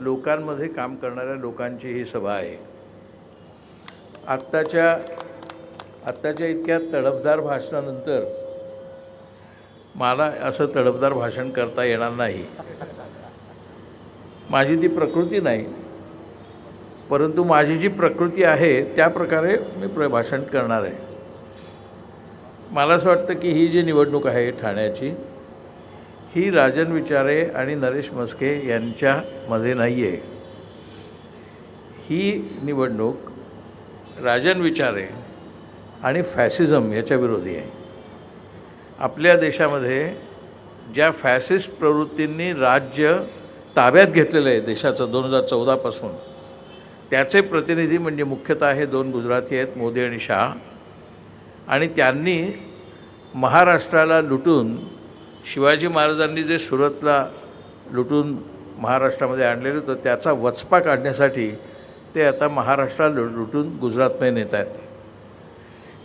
लोकांमध्ये काम करणाऱ्या लोकांची ही सभा आहे. आत्ताच्या आत्ताच्या इतक्या तडफदार भाषणानंतर मला असं तडफदार भाषण करता येणार नाही. माझी ती प्रकृती नाही. परंतु माझी जी प्रकृती आहे त्या प्रकारे मी प्र भाषण करणार आहे. मला असं वाटतं की ही जी निवडणूक आहे ठाण्याची ही राजन विचारे आणि नरेश मस्के यांच्यामध्ये नाही आहे ही निवडणूक राजन विचारे आणि फॅसिझम याच्या विरोधी आहे. आपल्या देशामध्ये ज्या फॅसिस्ट प्रवृत्तींनी राज्य ताब्यात घेतलेलं आहे देशाचं दोन हजार चौदापासून त्याचे प्रतिनिधी म्हणजे मुख्यतः हे दोन गुजराती आहेत मोदी आणि शाह. आणि त्यांनी महाराष्ट्राला लुटून शिवाजी महाराजांनी जे सुरतला लुटून महाराष्ट्रामध्ये आणलेलं होतं त्याचा वचपा काढण्यासाठी ते आता महाराष्ट्राला लु- लुटून गुजरातमध्ये नेत आहेत.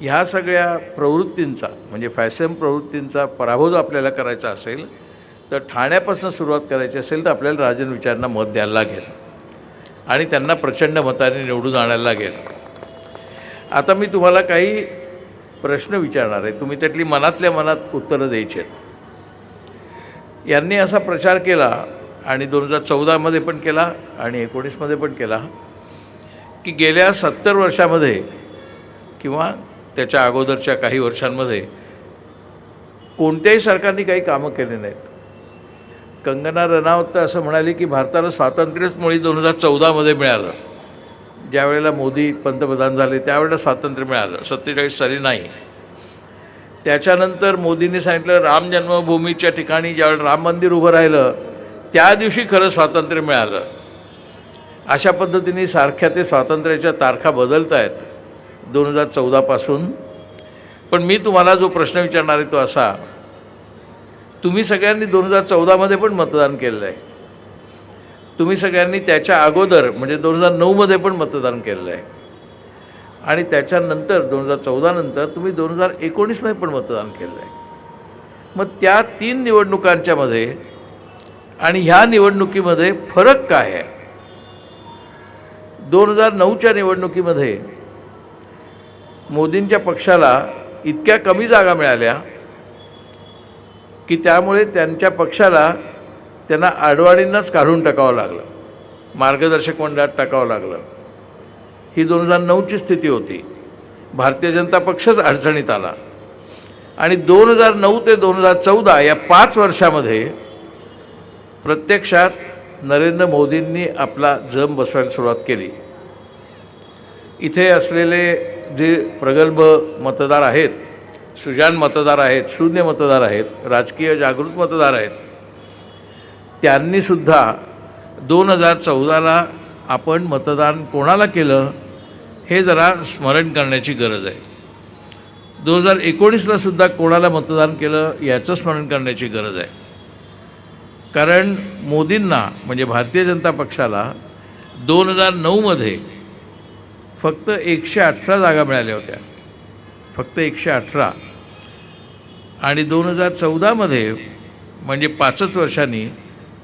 ह्या सगळ्या प्रवृत्तींचा म्हणजे फॅशन प्रवृत्तींचा पराभव जो आपल्याला करायचा असेल तर ठाण्यापासून सुरुवात करायची असेल तर आपल्याला राजन विचारांना मत द्यायला लागेल. आणि त्यांना प्रचंड मताने निवडून आणायला लागेल. आता मी तुम्हाला काही प्रश्न विचारणार आहे. तुम्ही त्यातली मनातल्या मनात उत्तरं द्यायची आहेत. यांनी असा प्रचार केला आणि दोन हजार चौदामध्ये पण केला आणि एकोणीसमध्ये पण केला की गेल्या सत्तर वर्षामध्ये किंवा त्याच्या अगोदरच्या काही वर्षांमध्ये कोणत्याही सरकारने काही कामं केली नाहीत. कंगना रनावत तर असं म्हणाले की भारताला स्वातंत्र्यच मुळी दोन हजार चौदामध्ये मिळालं. ज्यावेळेला मोदी पंतप्रधान झाले त्यावेळेला स्वातंत्र्य मिळालं. सत्तेचाळीस साली नाही. त्याच्यानंतर मोदींनी सांगितलं राम जन्मभूमीच्या ठिकाणी ज्यावेळेला राम मंदिर उभं राहिलं त्या दिवशी खरं स्वातंत्र्य मिळालं. अशा पद्धतीने सारख्या ते स्वातंत्र्याच्या तारखा बदलत आहेत दोन हजार चौदापासून पण मी तुम्हाला जो प्रश्न विचारणार आहे तो असा तुम्ही सगळ्यांनी दोन हजार चौदामध्ये पण मतदान केलेलं आहे तुम्ही सगळ्यांनी त्याच्या अगोदर म्हणजे दोन हजार नऊमध्ये पण मतदान केलेलं आहे आणि त्याच्यानंतर दोन हजार चौदानंतर तुम्ही दोन हजार एकोणीसमध्ये पण मतदान केलेलं आहे मग त्या तीन निवडणुकांच्यामध्ये आणि ह्या निवडणुकीमध्ये फरक काय आहे? दोन हजार नऊच्या निवडणुकीमध्ये मोदींच्या पक्षाला इतक्या कमी जागा मिळाल्या की त्यामुळे त्यांच्या पक्षाला त्यांना आडवाणींनाच काढून टाकावं लागलं. मार्गदर्शक मंडळात टाकावं लागलं. ही दोन हजार नऊची स्थिती होती. भारतीय जनता पक्षच अडचणीत आला. आणि दोन हजार नऊ ते दोन हजार चौदा या पाच वर्षामध्ये प्रत्यक्षात नरेंद्र मोदींनी आपला जम बसवायला सुरुवात केली. इथे असलेले जे प्रगल्भ मतदार आहेत सुजान मतदार आहेत शून्य मतदार आहेत राजकीय जागृत मतदार आहेत त्यांनीसुद्धा दोन हजार चौदाला आपण मतदान कोणाला केलं? हे जरा स्मरण करण्याची गरज आहे. दोन हजार एकोणीसला सुद्धा कोणाला मतदान केलं याचं स्मरण करण्याची गरज आहे. कारण मोदींना म्हणजे भारतीय जनता पक्षाला दोन हजार नऊमध्ये फक्त एकशे अठरा जागा मिळाल्या होत्या. फक्त एकशे अठरा. आणि दोन हजार चौदामध्ये म्हणजे पाचच वर्षांनी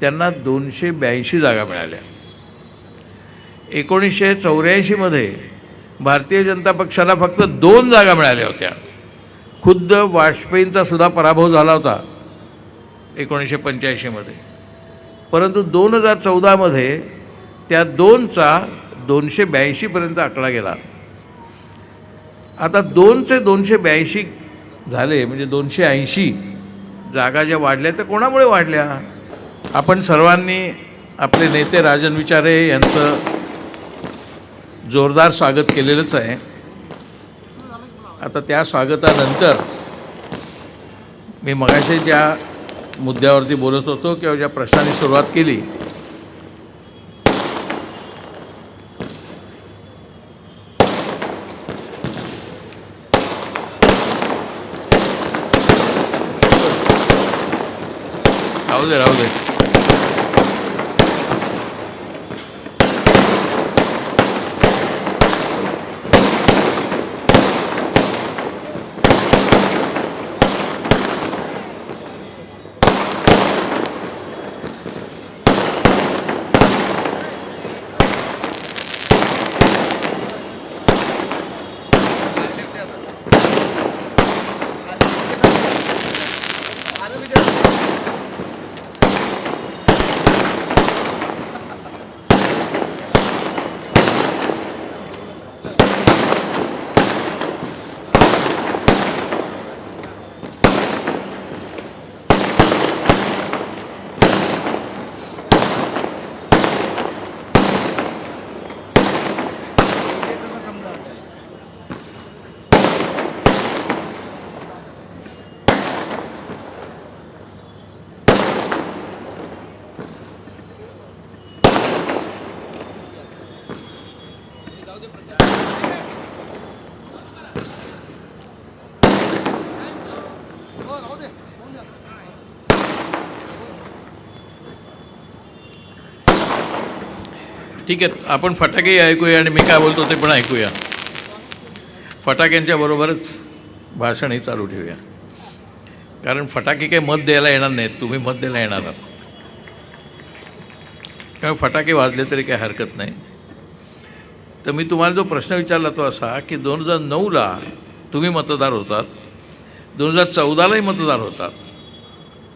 त्यांना दोनशे ब्याऐंशी जागा मिळाल्या. एकोणीसशे चौऱ्याऐंशीमध्ये भारतीय जनता पक्षाला फक्त दोन जागा मिळाल्या होत्या. खुद्द वाजपेयींचा सुद्धा पराभव झाला होता एकोणीसशे पंच्याऐंशीमध्ये परंतु दोन हजार चौदामध्ये त्या दोनचा दोनशे ब्याऐंशीपर्यंत आकडा गेला. आता दोनचे दोनशे ब्याऐंशी झाले म्हणजे दोनशे ऐंशी जागा ज्या वाढल्या त्या कोणामुळे वाढल्या? आपण सर्वांनी आपले नेते राजन विचारे यांचं जोरदार स्वागत केलेलंच आहे. आता त्या स्वागतानंतर मी मगाशी ज्या मुद्द्यावरती बोलत होतो किंवा ज्या प्रश्नाने सुरुवात केली राहू दे राहू दे. ठीक आहे आपण फटाकेही ऐकूया आणि मी काय बोलतो ते पण ऐकूया. फटाक्यांच्या बरोबरच भाषणही चालू ठेवूया. कारण फटाके काही मत द्यायला येणार नाहीत तुम्ही मत द्यायला येणार आहात. त्यामुळे फटाके वाजले तरी काही हरकत नाही. तर मी तुम्हाला जो प्रश्न विचारला तो असा की दोन हजार नऊला तुम्ही मतदार होतात दोन हजार चौदालाही मतदार होतात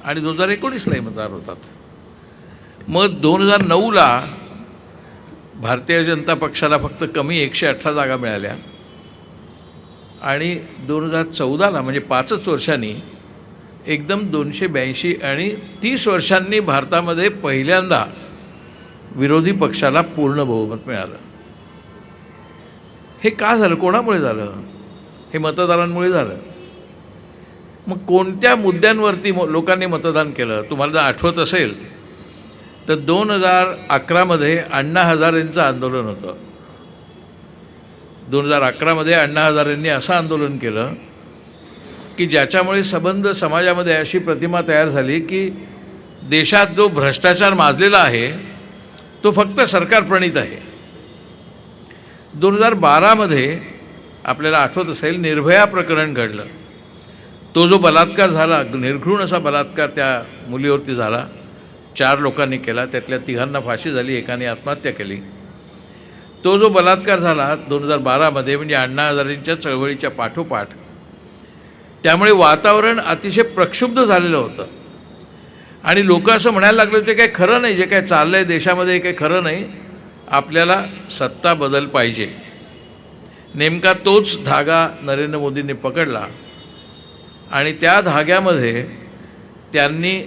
आणि दोन हजार एकोणीसलाही मतदार होतात. मग दोन हजार नऊला भारतीय जनता पक्षाला फक्त कमी एकशे अठरा जागा मिळाल्या आणि दोन हजार चौदाला म्हणजे पाचच वर्षांनी एकदम दोनशे ब्याऐंशी आणि तीस वर्षांनी भारतामध्ये पहिल्यांदा विरोधी पक्षाला पूर्ण बहुमत मिळालं. हे का झालं? कोणामुळे झालं? हे मतदारांमुळे झालं. मग कोणत्या मुद्द्यांवरती मो- लोकांनी मतदान केलं? तुम्हाला जर आठवत असेल तर दोन हजार अकरामध्ये अण्णा हजारेंचं आंदोलन होतं. दोन हजार अकरामध्ये अण्णा हजारेंनी असं आंदोलन केलं की ज्याच्यामुळे संबंध समाजामध्ये अशी प्रतिमा तयार झाली की देशात जो भ्रष्टाचार माजलेला आहे तो फक्त सरकारप्रणीत आहे. दोन हजार बारामध्ये आपल्याला आठवत असेल निर्भया प्रकरण घडलं. तो जो बलात्कार झाला निर्घृण असा बलात्कार त्या मुलीवरती झाला चार लोकांनी केला त्यातल्या तिघांना फाशी झाली एकाने आत्महत्या केली. तो जो बलात्कार झाला दोन हजार बारामध्ये म्हणजे अण्णा हजारेंच्या चळवळीच्या पाठोपाठ त्यामुळे वातावरण अतिशय प्रक्षुब्ध झालेलं होतं. आणि लोक असं म्हणायला लागले ते काही खरं नाही जे काय चाललं आहे देशामध्ये काही खरं नाही. आपल्याला सत्ता बदल पाहिजे. नेमका तोच धागा नरेंद्र मोदींनी पकडला आणि त्या धाग्यामध्ये त्यांनी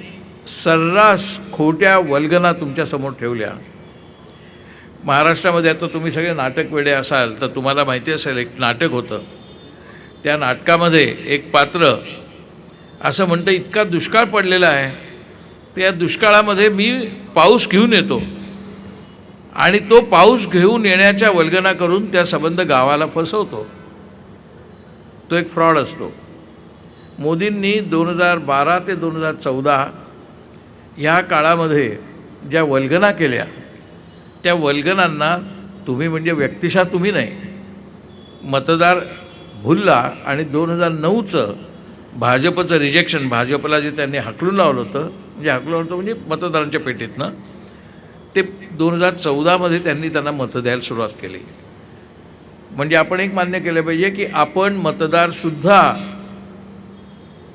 सर्रास खोट्या वल्गना तुमच्यासमोर ठेवल्या. महाराष्ट्रामध्ये आता तुम्ही सगळे नाटक वेडे असाल तर तुम्हाला माहिती असेल एक नाटक होतं. त्या नाटकामध्ये एक पात्र असं म्हणतं इतका दुष्काळ पडलेला आहे त्या दुष्काळामध्ये मी पाऊस घेऊन येतो. आणि तो पाऊस घेऊन येण्याच्या वल्गना करून त्या संबंध गावाला फसवतो. तो एक फ्रॉड असतो. मोदींनी दोन हजार बारा ते दोन हजार चौदा ह्या काळामध्ये ज्या वल्गना केल्या त्या वल्गनांना तुम्ही म्हणजे व्यक्तिशा तुम्ही नाही. मतदार भुलला आणि दोन हजार नऊचं भाजपचं रिजेक्शन भाजपला जे त्यांनी हाकलून लावलं होतं म्हणजे हाकलून लावलं होतं म्हणजे मतदारांच्या पेटीतनं ते दोन हजार चौदामध्ये त्यांनी त्यांना मतं द्यायला सुरुवात केली. म्हणजे आपण एक मान्य केलं पाहिजे की आपण मतदारसुद्धा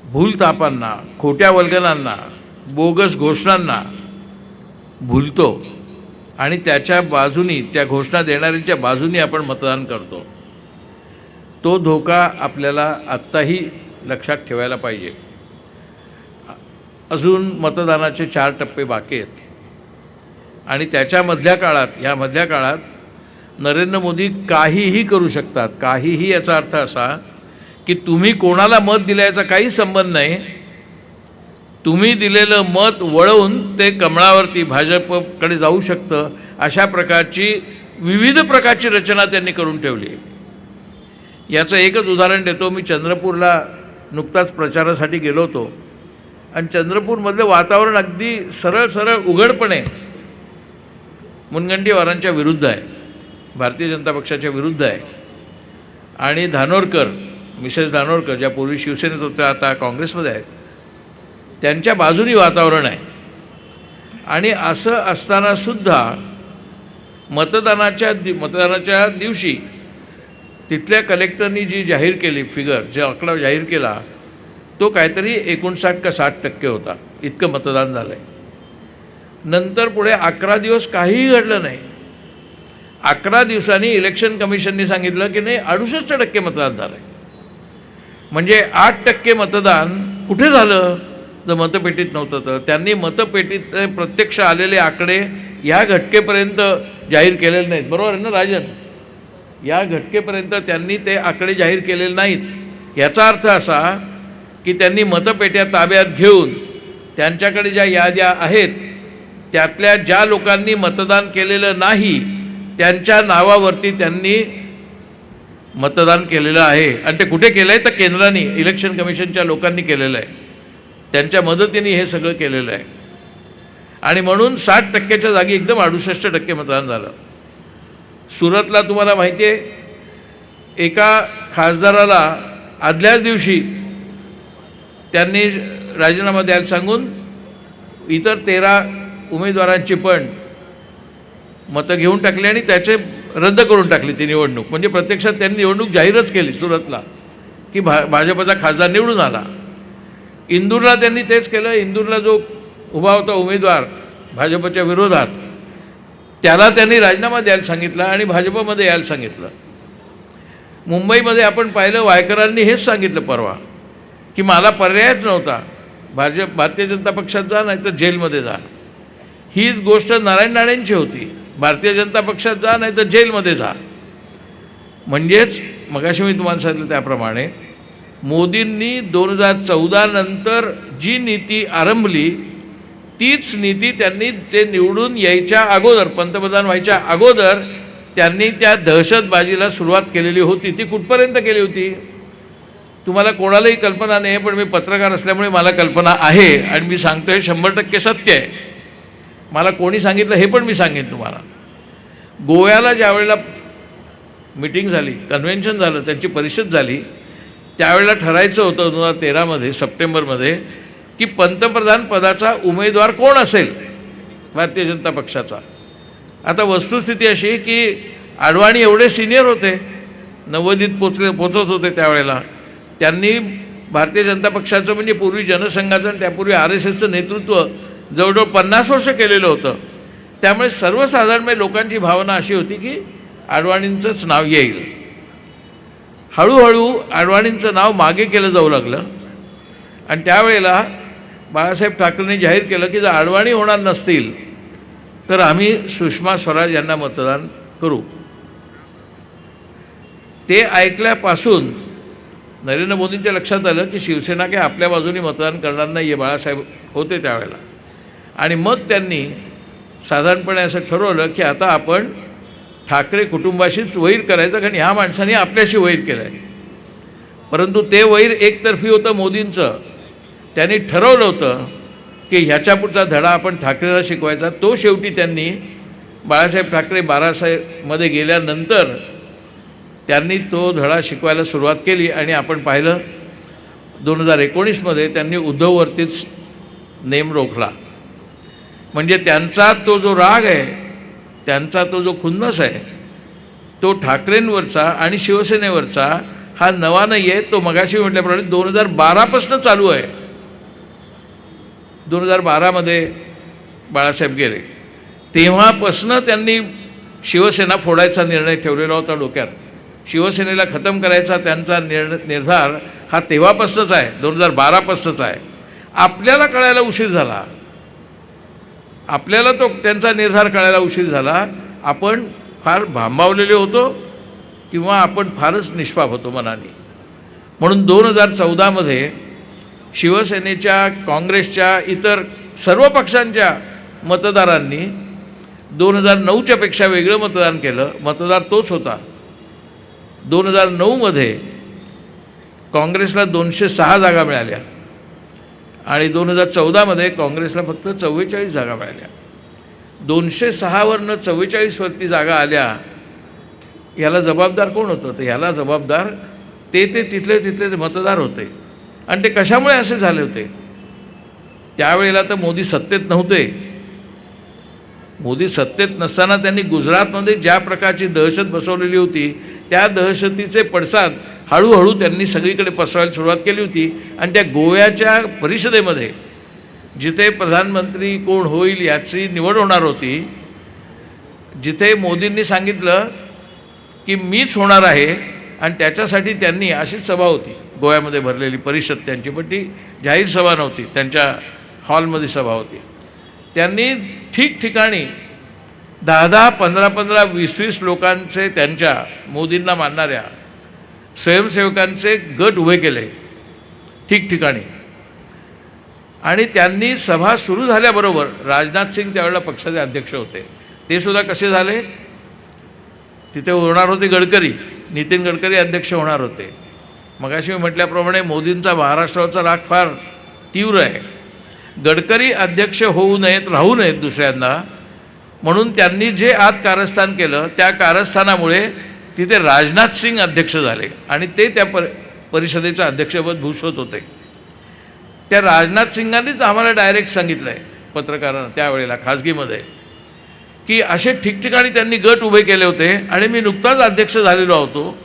भूलतापांना खोट्या वल्गनांना बोगस घोषणांना भूलतो. आणि त्याच्या बाजूनी त्या घोषणा देणाऱ्यांच्या बाजूनी आपण मतदान करतो. तो धोका आपल्याला आत्ताही लक्षात ठेवायला पाहिजे. अजून मतदानाचे चार टप्पे बाकी आहेत. आणि त्याच्या मधल्या काळात ह्या मधल्या काळात नरेंद्र मोदी काहीही करू शकतात. काहीही याचा अर्थ असा की तुम्ही कोणाला मत दिल्याचा काही संबंध नाही. तुम्ही दिलेलं मत वळवून ते कमळावरती भाजपकडे जाऊ शकतं अशा प्रकारची विविध प्रकारची रचना त्यांनी करून ठेवली. याचं एकच उदाहरण देतो. मी चंद्रपूरला नुकताच प्रचारासाठी गेलो होतो. आणि चंद्रपूरमधलं वातावरण अगदी सरळ सरळ उघडपणे मुनगंटीवारांच्या विरुद्ध आहे. भारतीय जनता पक्षाच्या विरुद्ध आहे. आणि धानोरकर मिसेस धानोरकर ज्या पूर्वी शिवसेनेत होत्या आता काँग्रेसमध्ये आहेत. त्यांच्या बाजूनी वातावरण आहे. आणि असं असतानासुद्धा मतदानाच्या दि मतदानाच्या दिवशी तिथल्या कलेक्टरनी जी जाहीर केली फिगर जे आकडा जाहीर केला तो काहीतरी एकोणसाठ का साठ टक्के होता. इतकं मतदान झालं आहे नंतर पुढे अकरा दिवस काहीही घडलं नाही. अकरा दिवसांनी इलेक्शन कमिशननी सांगितलं की नाही अडुसष्ट टक्के मतदान झालं आहे म्हणजे आठ टक्के मतदान कुठे झालं? जर मतपेटीत नव्हतं तर. त्यांनी मतपेटीत प्रत्यक्ष आलेले आकडे या घटकेपर्यंत जाहीर केलेले नाहीत. बरोबर आहे ना राजन? या घटकेपर्यंत त्यांनी ते आकडे जाहीर केलेले नाहीत. याचा अर्थ असा की त्यांनी मतपेट्या ताब्यात घेऊन त्यांच्याकडे ज्या याद्या आहेत त्यातल्या ज्या लोकांनी मतदान केलेलं नाही त्यांच्या नावावरती त्यांनी मतदान केलेलं आहे. आणि ते कुठे केलं आहे तर केंद्राने इलेक्शन कमिशनच्या लोकांनी केलेलं आहे. त्यांच्या मदतीने हे सगळं केलेलं आहे. आणि म्हणून साठ टक्क्याच्या जागी एकदम अडुसष्ट टक्के मतदान झालं. सुरतला तुम्हाला माहिती आहे एका खासदाराला आदल्याच दिवशी त्यांनी राजीनामा द्यायला सांगून इतर तेरा उमेदवारांची पण मतं घेऊन टाकली आणि त्याचे रद्द करून टाकली ती निवडणूक. म्हणजे प्रत्यक्षात त्यांनी निवडणूक जाहीरच केली सुरतला की भा भाजपचा खासदार निवडून आला. इंदूरला त्यांनी तेच केलं. इंदूरला जो उभा होता उमेदवार भाजपच्या विरोधात त्याला त्यांनी राजीनामा द्यायला सांगितला आणि भाजपमध्ये यायला सांगितलं. मुंबईमध्ये आपण पाहिलं वायकरांनी हेच सांगितलं परवा की मला पर्यायच नव्हता. भाजप भारतीय जनता पक्षात जा नाही तर जेलमध्ये जा. हीच गोष्ट नारायण राणेंची होती. भारतीय जनता पक्षात जा नाही तर जेलमध्ये जा. म्हणजेच मगाशी मी तुम्हाला सांगितलं त्याप्रमाणे मोदींनी दोन हजार चौदानंतर जी नीती आरंभली तीच नीती त्यांनी ते निवडून यायच्या अगोदर पंतप्रधान व्हायच्या अगोदर त्यांनी त्या दहशतबाजीला सुरुवात केलेली होती. ती कुठपर्यंत केली होती? तुम्हाला कोणालाही कल्पना नाही पण मी पत्रकार असल्यामुळे मला कल्पना आहे आणि मी सांगतो शंभर टक्के सत्य आहे. मला कोणी सांगितलं हे पण मी सांगेन तुम्हाला. गोव्याला ज्या वेळेला मिटिंग झाली कन्व्हेन्शन झालं त्यांची परिषद झाली त्यावेळेला ठरायचं होतं दोन हजार तेरामध्ये सप्टेंबरमध्ये की पंतप्रधान पदाचा उमेदवार कोण असेल? भारतीय जनता पक्षाचा. आता वस्तुस्थिती अशी की आडवाणी एवढे सिनियर होते नव्वदीत पोचले पोचत होते त्यावेळेला. त्यांनी भारतीय जनता पक्षाचं म्हणजे पूर्वी जनसंघाचं आणि त्यापूर्वी आर एस एसचं नेतृत्व जवळजवळ पन्नास वर्ष केलेलं होतं. त्यामुळे सर्वसाधारणपणे म्हणजे लोकांची भावना अशी होती की आडवाणींचंच नाव येईल. हळूहळू आडवाणींचं नाव मागे केलं जाऊ लागलं. आणि त्यावेळेला बाळासाहेब ठाकरेंनी जाहीर केलं की जर आडवाणी होणार नसतील तर आम्ही सुषमा स्वराज यांना मतदान करू. ते ऐकल्यापासून नरेंद्र मोदींच्या लक्षात आलं की शिवसेना काही आपल्या बाजूने मतदान करणार नाही आहे बाळासाहेब होते त्यावेळेला. आणि मग त्यांनी साधारणपणे असं ठरवलं की आता आपण ठाकरे कुटुंबाशीच वैर करायचं कारण ह्या माणसाने आपल्याशी वैर केलं आहे परंतु ते वैर एकतर्फी होतं मोदींचं. त्यांनी ठरवलं होतं की ह्याच्या पुढचा धडा आपण ठाकरेला शिकवायचा. तो शेवटी त्यांनी बाळासाहेब ठाकरे बारासाहेबमध्ये गेल्यानंतर त्यांनी तो धडा शिकवायला सुरुवात केली आणि आपण पाहिलं दोन हजार एकोणीसमध्ये त्यांनी उद्धववरतीच नेम रोखला. म्हणजे त्यांचा तो जो राग आहे त्यांचा तो जो खुन्नस आहे तो ठाकरेंवरचा आणि शिवसेनेवरचा हा नवा नाही आहे तो मगाशी म्हटल्याप्रमाणे दोन हजार बारापासून चालू आहे. दोन हजार बारामध्ये बाळासाहेब गेले. तेव्हापासनं त्यांनी शिवसेना फोडायचा निर्णय ठेवलेला होता डोक्यात. शिवसेनेला खतम करायचा त्यांचा निर् निर्धार हा तेव्हापासूनच आहे दोन हजार बारापासूनच आहे. आपल्याला कळायला उशीर झाला. आपल्याला तो त्यांचा निर्धार कळायला उशीर झाला. आपण फार भांबावलेले होतो किंवा आपण फारच निष्पाप होतो मनाने. म्हणून दोन हजार चौदामध्ये शिवसेनेच्या काँग्रेसच्या इतर सर्व पक्षांच्या मतदारांनी दोन हजार नऊच्यापेक्षा वेगळं मतदान केलं. मतदार तोच होता. दोन हजार नऊमध्ये काँग्रेसला दोनशे सहा जागा मिळाल्या. आणि दोन हजार चौदामध्ये काँग्रेसला फक्त चव्वेचाळीस जागा मिळाल्या. दोनशे सहावरनं चव्वेचाळीसवरती जागा आल्या ह्याला जबाबदार कोण होतं? तर ह्याला जबाबदार ते ते तिथले तिथले ते मतदार होते. आणि ते कशामुळे असे झाले होते? त्यावेळेला तर मोदी सत्तेत नव्हते. मोदी सत्तेत नसताना त्यांनी गुजरातमध्ये ज्या प्रकारची दहशत बसवलेली होती त्या दहशतीचे पडसाद हळूहळू त्यांनी सगळीकडे पसरायला सुरुवात केली होती. आणि त्या गोव्याच्या परिषदेमध्ये जिथे प्रधानमंत्री कोण होईल याची निवड होणार होती जिथे मोदींनी सांगितलं की मीच होणार आहे आणि त्याच्यासाठी त्यांनी अशीच सभा होती. गोव्यामध्ये भरलेली परिषद त्यांची पण ती जाहीर सभा नव्हती. त्यांच्या हॉलमध्ये सभा होती. त्यांनी ठिकठिकाणी दहा दहा पंधरा पंधरा वीस वीस लोकांचे त्यांच्या मोदींना मानणाऱ्या स्वयंसेवकांचे गट उभे केले ठिकठिकाणी. आणि त्यांनी सभा सुरू झाल्याबरोबर राजनाथ सिंग त्यावेळेला पक्षाचे अध्यक्ष होते. ते सुद्धा कसे झाले? तिथे होणार होते गडकरी. नितीन गडकरी अध्यक्ष होणार होते. मगाशी मी म्हटल्याप्रमाणे मोदींचा महाराष्ट्रावरचा राग फार तीव्र आहे. गडकरी अध्यक्ष होऊ नयेत राहू नयेत दुसऱ्यांदा. म्हणून त्यांनी जे आत कारस्थान केलं त्या कारस्थानामुळे तिथे राजनाथ सिंग अध्यक्ष झाले आणि ते त्या पर परिषदेचं अध्यक्षपद भूषवत होते. त्या राजनाथ सिंगांनीच आम्हाला डायरेक्ट सांगितलं आहे पत्रकारांना त्यावेळेला खाजगीमध्ये की असे ठिकठिकाणी त्यांनी गट उभे केले होते आणि मी नुकताच अध्यक्ष झालेलो होतो.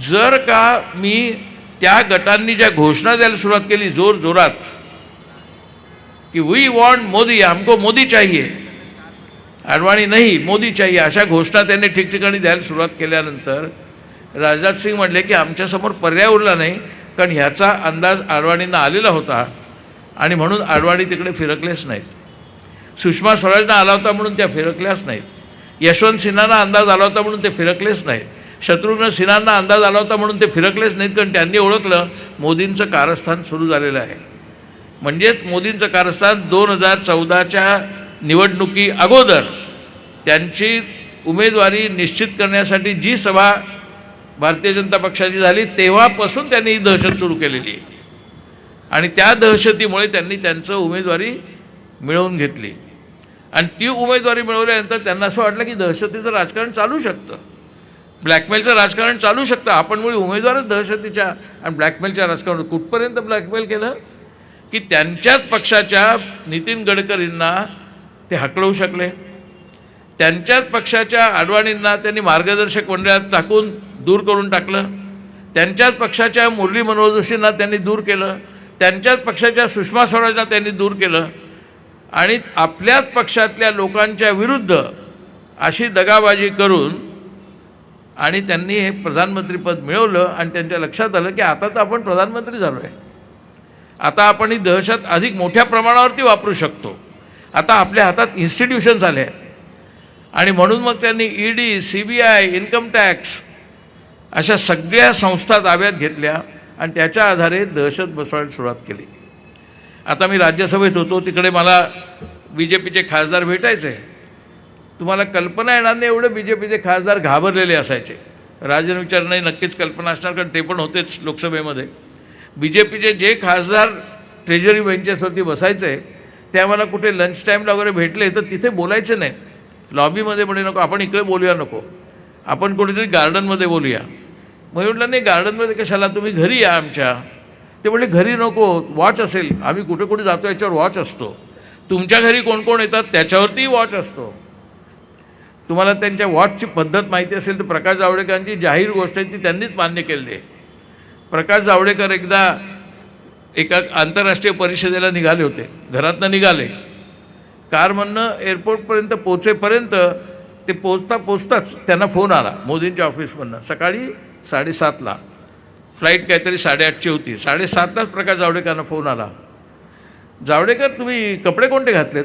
जर का मी त्या गटांनी ज्या घोषणा द्यायला सुरुवात केली जोर जोरात की वी वॉन्ट मोदी हमको मोदी चाहिए अडवाणी नाही मोदीच्याही अशा घोषणा त्यांनी ठिकठिकाणी द्यायला सुरुवात केल्यानंतर राजनाथ सिंग म्हटले की आमच्यासमोर पर्याय उरला नाही कारण ह्याचा अंदाज आडवाणींना आलेला होता आणि म्हणून आडवाणी तिकडे फिरकलेच नाहीत. सुषमा स्वराजना आला होता म्हणून त्या फिरकल्याच नाहीत. यशवंत सिन्हांना अंदाज आला होता म्हणून ते फिरकलेच नाहीत. शत्रुघ्न सिन्हांना अंदाज आला होता म्हणून ते फिरकलेच नाहीत कारण त्यांनी ओळखलं मोदींचं कारस्थान सुरू झालेलं आहे. म्हणजेच मोदींचं कारस्थान दोन हजार चौदाच्या निवडणुकी अगोदर त्यांची उमेदवारी निश्चित करण्यासाठी जी सभा भारतीय जनता पक्षाची झाली तेव्हापासून त्यांनी ही दहशत सुरू केलेली आहे. आणि त्या दहशतीमुळे त्यांनी त्यांचं उमेदवारी मिळवून घेतली. आणि ती उमेदवारी मिळवल्यानंतर त्यांना असं वाटलं की दहशतीचं राजकारण चालू शकतं. ब्लॅकमेलचं राजकारण चालू शकतं. आपण मुळे उमेदवारच दहशतीच्या आणि ब्लॅकमेलच्या राजकारण कुठपर्यंत ब्लॅकमेल केलं? की त्यांच्याच पक्षाच्या नितीन गडकरींना ते हकलवू शकले. त्यांच्याच पक्षाच्या आडवाणींना त्यांनी मार्गदर्शक मंडळात टाकून दूर करून टाकलं. त्यांच्याच पक्षाच्या मुरली मनोहर जोशींना त्यांनी दूर केलं. त्यांच्याच पक्षाच्या सुषमा स्वराजला त्यांनी दूर केलं. आणि आपल्याच पक्षातल्या लोकांच्या विरुद्ध अशी दगाबाजी करून आणि त्यांनी हे प्रधानमंत्रीपद मिळवलं आणि त्यांच्या लक्षात आलं की आता तर आपण प्रधानमंत्री झालो आहे आता आपण ही दहशत अधिक मोठ्या प्रमाणावरती वापरू शकतो. आता आपल्या हातात इन्स्टिट्यूशन्स आले आहेत. आणि म्हणून मग त्यांनी E D C B I income tax अशा सगळ्या संस्था ताब्यात घेतल्या आणि त्याच्या आधारे दहशत बसवायला सुरुवात केली. आता मी राज्यसभेत होतो तिकडे मला बी जे पीचे खासदार भेटायचे. तुम्हाला कल्पना येणार नाही एवढे बी जे पीचे खासदार घाबरलेले असायचे. राजन विचारणे नक्कीच कल्पना असणार कारण ते पण होतेच लोकसभेमध्ये. बी जे पीचे जे खासदार ट्रेजरी बेंचेसवरती बसायचे ते आम्हाला कुठे लंच टाईमला वगैरे भेटले तर तिथे बोलायचे नाही. लॉबीमध्ये म्हणे नको आपण इकडे बोलूया नको. आपण कुठेतरी गार्डनमध्ये बोलूया. मग म्हटलं नाही गार्डनमध्ये कशाला? तुम्ही घरी या आमच्या. ते म्हणले घरी नको वॉच असेल. आम्ही कुठे कुठे जातो याच्यावर वॉच असतो. तुमच्या घरी कोण कोण येतात त्याच्यावरतीही वॉच असतो. तुम्हाला त्यांच्या वॉचची पद्धत माहिती असेल तर प्रकाश जावडेकरांची जाहीर गोष्ट आहे ती त्यांनीच मान्य केली आहे. प्रकाश जावडेकर एकदा एका आंतरराष्ट्रीय परिषदेला निघाले होते. घरातनं निघाले. कार म्हणणं एअरपोर्टपर्यंत पोचेपर्यंत ते पोचता पोचताच त्यांना फोन आला मोदींच्या ऑफिसमधनं सकाळी साडेसातला. फ्लाईट काहीतरी साडेआठची होती. साडेसातलाच प्रकाश जावडेकरांना फोन आला. जावडेकर तुम्ही कपडे कोणते घातलेत?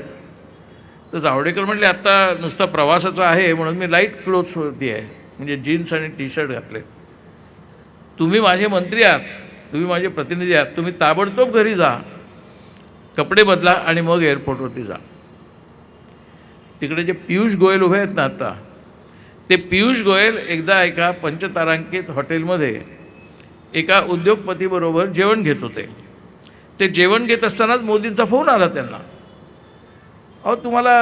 तर जावडेकर म्हटले आत्ता नुसता प्रवासाचा आहे म्हणून मी लाइट क्लोथ्स होती आहे. म्हणजे जीन्स आणि टी शर्ट घातले तुम्ही माझे मंत्री आहात. तुम्ही माझे प्रतिनिधी आहात. तुम्ही ताबडतोब घरी जा. कपडे बदला आणि मग एअरपोर्टवरती जा. तिकडे जे पियुष गोयल उभे आहेत ना आत्ता ते पियुष गोयल एकदा एका पंचतारांकित हॉटेलमध्ये एका उद्योगपतीबरोबर जेवण घेत होते. ते जेवण घेत असतानाच मोदींचा फोन आला त्यांना. अहो तुम्हाला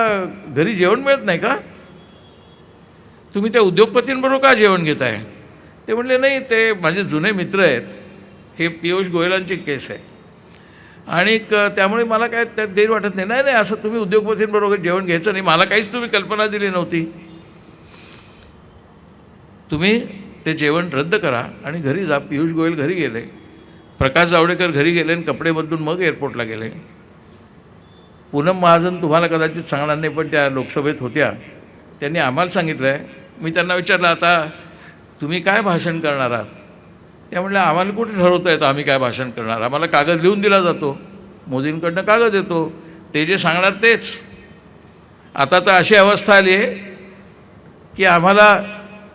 घरी जेवण मिळत नाही का? तुम्ही त्या उद्योगपतींबरोबर का जेवण घेत आहे ते म्हणले नाही ते माझे जुने मित्र आहेत. हे पियुष गोयलांची केस आहे. आणि त्यामुळे मला काय त्यात गैर वाटत नाही. नाही नाही असं तुम्ही उद्योगपतींबरोबर जेवण घ्यायचं नाही. मला काहीच तुम्ही कल्पना दिली नव्हती. तुम्ही ते जेवण रद्द करा आणि घरी जा. पियुष गोयल घरी गेले. प्रकाश जावडेकर घरी गेले आणि कपडे बदलून मग एअरपोर्टला गेले. पूनम महाजन तुम्हाला कदाचित सांगणार नाही पण त्या लोकसभेत होत्या. त्यांनी आम्हाला सांगितलं आहे मी त्यांना विचारलं आता तुम्ही काय भाषण करणार आहात? त्या म्हटल्या आम्हाला कुठे ठरवता येतं? आम्ही काय भाषण करणार? आम्हाला कागद लिहून दिला जातो. मोदींकडनं कागद येतो. ते जे सांगणार तेच. आता तर अशी अवस्था आली आहे की आम्हाला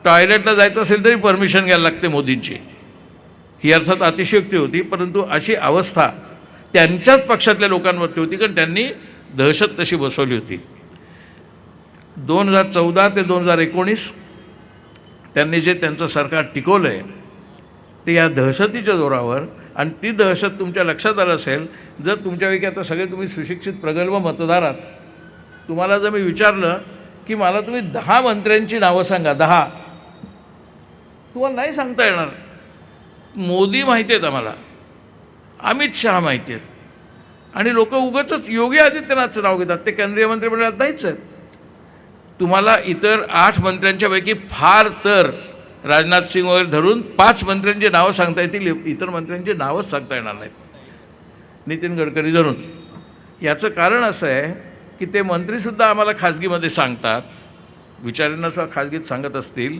टॉयलेटला जायचं असेल तरी परमिशन घ्यायला लागते मोदींची. ही अर्थात अतिशयोक्ती होती परंतु अशी अवस्था त्यांच्याच पक्षातल्या लोकांवरती होती कारण त्यांनी दहशत तशी बसवली होती. दोन हजार चौदा ते दोन हजार एकोणीस त्यांनी जे त्यांचं सरकार टिकवलं आहे ते या दहशतीच्या जोरावर आणि ती दहशत तुमच्या लक्षात आलं असेल जर तुमच्यापैकी आता सगळे तुम्ही सुशिक्षित प्रगल्भ मतदार आहात तुम्हाला जर मी विचारलं की मला तुम्ही दहा मंत्र्यांची नावं सांगा दहा. तुम्हाला नाही सांगता येणार. मोदी माहिती आहेत आम्हाला. अमित शहा माहिती आहेत. आणि लोक उगाच योगी आदित्यनाथचं नाव घेतात. ते केंद्रीय मंत्रिमंडळात नाहीच आहेत. तुम्हाला इतर आठ मंत्र्यांच्यापैकी फार तर राजनाथ सिंग वगैरे धरून पाच मंत्र्यांची नावं सांगता येतील इतर मंत्र्यांची नावंच सांगता येणार नाहीत. नितीन गडकरी धरून. याचं कारण असं आहे की ते मंत्रीसुद्धा आम्हाला खाजगीमध्ये सांगतात. विचारांना सुद्धा खाजगीत सांगत असतील.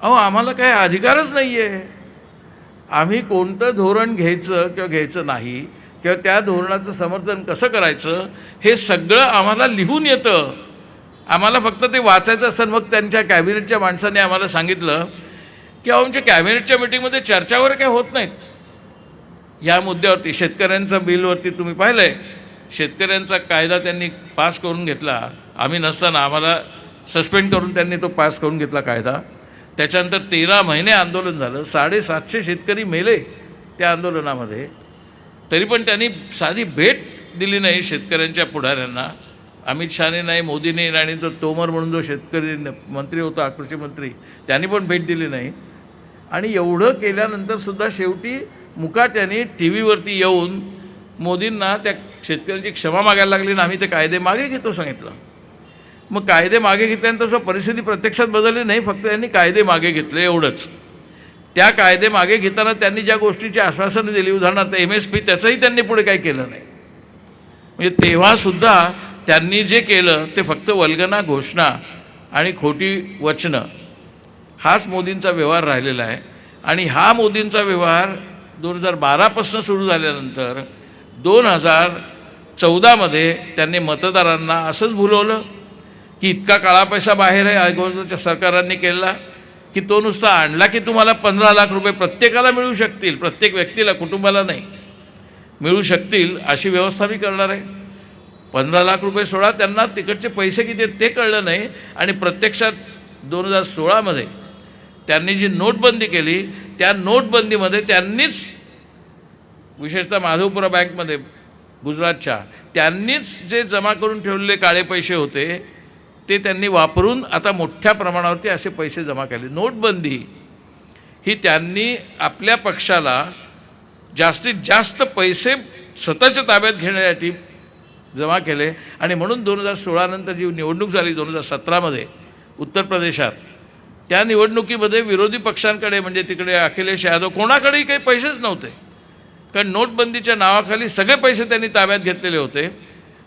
अहो आम्हाला काय अधिकारच नाही आहे आम्ही कोणतं धोरण घ्यायचं किंवा घ्यायचं नाही किंवा त्या धोरणाचं समर्थन कसं करायचं हे सगळं आम्हाला लिहून येतं. आम्हाला फक्त ते वाचायचं असतं मग त्यांच्या कॅबिनेटच्या माणसाने आम्हाला सांगितलं की अहो आमच्या कॅबिनेटच्या मिटिंगमध्ये चर्चावर काय होत नाहीत. या मुद्द्यावरती शेतकऱ्यांचं बिलवरती तुम्ही पाहिलं आहे शेतकऱ्यांचा कायदा त्यांनी पास करून घेतला. आम्ही नसताना आम्हाला सस्पेंड करून त्यांनी तो पास करून घेतला कायदा. त्याच्यानंतर तेरा महिने आंदोलन झालं. साडेसातशे शेतकरी मेले त्या आंदोलनामध्ये. तरी पण त्यांनी साधी भेट दिली नाही शेतकऱ्यांच्या पुढाऱ्यांना. अमित शहाने नाही मोदीने आणि तो तोमर म्हणून जो शेतकरी मंत्री होता कृषी मंत्री त्यांनी पण भेट दिली नाही. आणि एवढं केल्यानंतरसुद्धा शेवटी मुकाट्याने टी व्हीवरती येऊन मोदींना त्या शेतकऱ्यांची क्षमा मागायला लागली आणि आम्ही ते कायदे मागे घेतो सांगितलं. मग कायदे मागे घेतल्यानंतर असं परिस्थिती प्रत्यक्षात बदलली नाही फक्त त्यांनी कायदे मागे घेतले एवढंच. त्या कायदे मागे घेताना त्यांनी ज्या गोष्टीची आश्वासनं दिली उदाहरणार्थ एम एस पी त्याचंही त्यांनी पुढे काही केलं नाही. म्हणजे तेव्हासुद्धा त्यांनी जे केलं ते फक्त वल्गना घोषणा आणि खोटी वचनं. हाच मोदींचा व्यवहार राहिलेला आहे. आणि हा मोदींचा व्यवहार दोन हजार बारापासून सुरू झाल्यानंतर दोन हजार चौदामध्ये त्यांनी मतदारांना असंच भुलवलं की इतका काळा पैसा बाहेर आहे. अगोदरच्या सरकारांनी केलेला की तो नुसता आणला की तुम्हाला पंधरा लाख रुपये प्रत्येकाला मिळू शकतील. प्रत्येक व्यक्तीला कुटुंबाला नाही. मिळू शकतील अशी व्यवस्था मी करणार आहे. पंधरा लाख रुपये सोळा त्यांना तिकडचे पैसे किती आहेत ते कळलं नाही. आणि प्रत्यक्षात दोन हजार सोळामध्ये त्यांनी जी नोटबंदी केली त्या नोटबंदीमध्ये त्यांनीच विशेषतः माधवपुरा बँकमध्ये गुजरातच्या त्यांनीच जे जमा करून ठेवलेले काळे पैसे होते ते त्यांनी वापरून आता मोठ्या प्रमाणावरती असे पैसे जमा केले. नोटबंदी ही त्यांनी आपल्या पक्षाला जास्तीत जास्त पैसे स्वतःच्या ताब्यात घेण्यासाठी जमा केले. आणि म्हणून दोन हजार सोळानंतर जी निवडणूक झाली दोन हजार सतरामध्ये उत्तर प्रदेशात त्या निवडणुकीमध्ये विरोधी पक्षांकडे म्हणजे तिकडे अखिलेश यादव कोणाकडेही काही पैसेच नव्हते. कारण नोटबंदीच्या नावाखाली सगळे पैसे त्यांनी ताब्यात घेतलेले होते.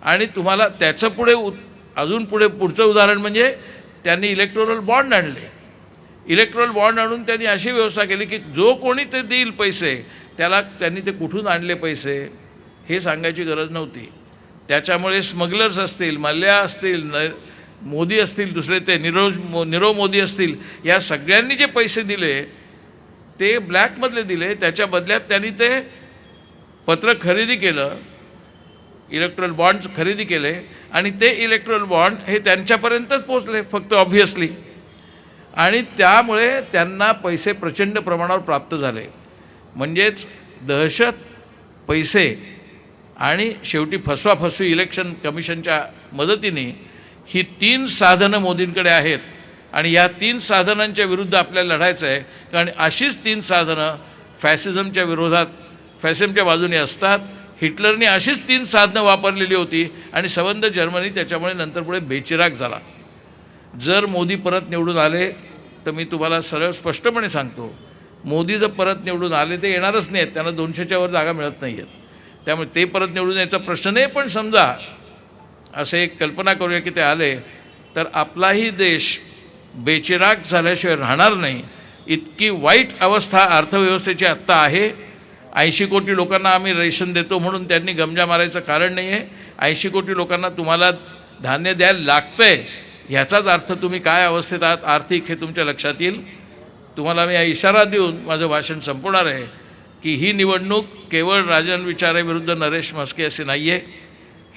आणि तुम्हाला त्याचं पुढे उ अजून पुढे पुढचं उदाहरण म्हणजे त्यांनी इलेक्ट्रोरल बॉन्ड आणले. इलेक्ट्रोरल बॉन्ड आणून त्यांनी अशी व्यवस्था केली की जो कोणी ते देईल पैसे त्याला त्यांनी ते कुठून आणले पैसे हे सांगायची गरज नव्हती. त्याच्यामुळे स्मगलर्स असतील मल्ल्या असतील न मोदी असतील दुसरे ते निरोज मो निरव मोदी असतील या सगळ्यांनी जे पैसे दिले ते ब्लॅकमधले दिले त्याच्या बदल्यात त्यांनी ते पत्र खरेदी केलं इलेक्ट्रल बॉन्ड्स खरेदी केले आणि ते इलेक्ट्रल बॉन्ड हे त्यांच्यापर्यंतच पोचले फक्त ऑब्व्हियसली आणि त्यामुळे त्यांना पैसे प्रचंड प्रमाणावर प्राप्त झाले. म्हणजेच दहशत पैसे आणि शेवटी फसवाफसवी इलेक्शन कमिशनच्या मदतीने ही तीन साधनं मोदींकडे आहेत. आणि या तीन साधनांच्या विरुद्ध आपल्याला लढायचं आहे. कारण अशीच तीन साधनं फॅसिझमच्या विरोधात फॅसिझमच्या बाजूने असतात. हिटलरने अशीच तीन साधनं वापरलेली होती आणि संबंध जर्मनी त्याच्यामुळे नंतर पुढे बेचिराग झाला. जर मोदी परत निवडून आले तर मी तुम्हाला सरळ स्पष्टपणे सांगतो मोदी जर परत निवडून आले ते येणारच नाहीत. त्यांना दोनशेच्या वर जागा मिळत नाही आहेत त्यामुळे ते परत निवडून यायचा प्रश्न नाही पण समजा असं एक कल्पना करूया की ते आले तर आपलाही देश बेचिराग झाल्याशिवाय राहणार नाही. इतकी वाईट अवस्था अर्थव्यवस्थेची आत्ता आहे. ऐंशी कोटी लोकांना आम्ही रेशन देतो म्हणून त्यांनी गमजा मारायचं कारण नाही आहे ऐंशी कोटी लोकांना तुम्हाला धान्य द्यायला लागतं आहे ह्याचाच अर्थ तुम्ही काय अवस्थेत आहात आर्थिक हे तुमच्या लक्षात येईल. तुम्हाला मी इशारा देऊन माझं भाषण संपवणार आहे. की ही निवडणूक केवळ राजन विचारे विरुद्ध नरेश म्हस्के असे नाही आहे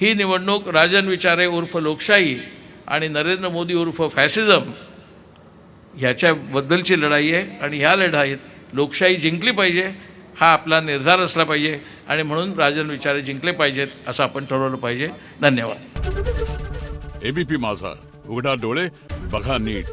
ही निवडणूक राजन विचारे उर्फ लोकशाही आणि नरेंद्र मोदी उर्फ फॅसिझम ह्याच्याबद्दलची लढाई आहे आणि ह्या लढाईत लोकशाही जिंकली पाहिजे हा आपला निर्धार असला पाहिजे आणि म्हणून राजन विचारे जिंकले पाहिजेत असं आपण ठरवलं पाहिजे. धन्यवाद. एबीपी माझा. उघडा डोळे बघा नीट.